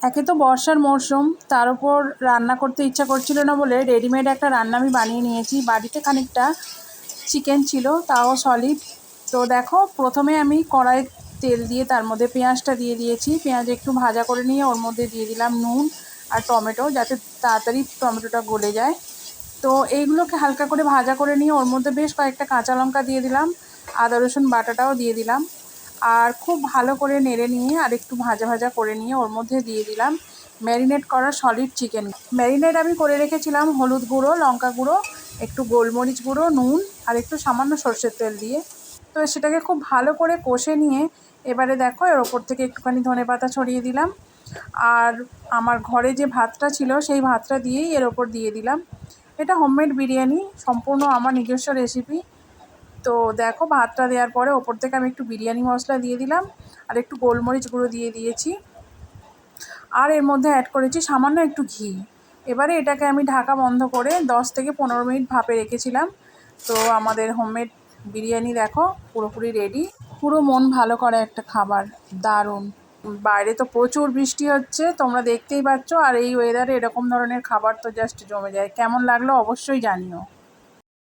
একে তো বর্ষার মরশুম, তার উপর রান্না করতে ইচ্ছা করছিল না বলে রেডিমেড একটা রান্না আমি বানিয়ে নিয়েছি। বাড়িতে খানিকটা চিকেন ছিল, তাও সলিড তো দেখো, প্রথমে আমি কড়াই তেল দিয়ে তার মধ্যে পেঁয়াজটা দিয়ে দিয়েছি। পেঁয়াজ একটু ভাজা করে নিয়ে ওর মধ্যে দিয়ে দিলাম নুন আর টমেটো যাতে তাড়াতাড়ি টমেটোটা গলে যায়। তো এইগুলোকে হালকা করে ভাজা করে নিয়ে ওর মধ্যে বেশ কয়েকটা কাঁচা লঙ্কা দিয়ে দিলাম, আদা রসুন বাটাটাও দিয়ে দিলাম। আর খুব ভালো করে নেড়ে নিয়ে আর একটু ভাজা ভাজা করে নিয়ে ওর মধ্যে দিয়ে দিলাম ম্যারিনেট করা সলিড চিকেন। ম্যারিনেট আমি করে রেখেছিলাম হলুদ গুঁড়ো, লঙ্কা গুঁড়ো, একটু গোলমরিচ গুঁড়ো, নুন আর একটু সামান্য সর্ষের তেল দিয়ে। তো সেটাকে খুব ভালো করে কষে নিয়ে এবারে দেখো এর ওপর থেকে একটুখানি ধনে পাতা ছড়িয়ে দিলাম। আর আমার ঘরে যে ভাতটা ছিল সেই ভাতটা দিয়েই এর ওপর দিয়ে দিলাম। এটা হোমমেড বিরিয়ানি, সম্পূর্ণ আমার নিজস্ব রেসিপি তো দেখো ভাতটা দেওয়ার পরে ওপর থেকে আমি একটু বিরিয়ানি মশলা দিয়ে দিলাম আর একটু গোলমরিচ গুঁড়ো দিয়ে দিয়েছি। আর এর মধ্যে অ্যাড করেছি সামান্য একটু ঘি। এবারে এটাকে আমি ঢাকা বন্ধ করে দশ থেকে পনেরো মিনিট ভাপে রেখেছিলাম। তো আমাদের হোমমেড বিরিয়ানি দেখো পুরোপুরি রেডি পুরো মন ভালো করে একটা খাবার, দারুণ। বাইরে তো প্রচুর বৃষ্টি হচ্ছে, তোমরা দেখতেই পাচ্ছ। আর এই ওয়েদারে এরকম ধরনের খাবার তো জাস্ট জমে যায়। কেমন লাগল অবশ্যই জানিও।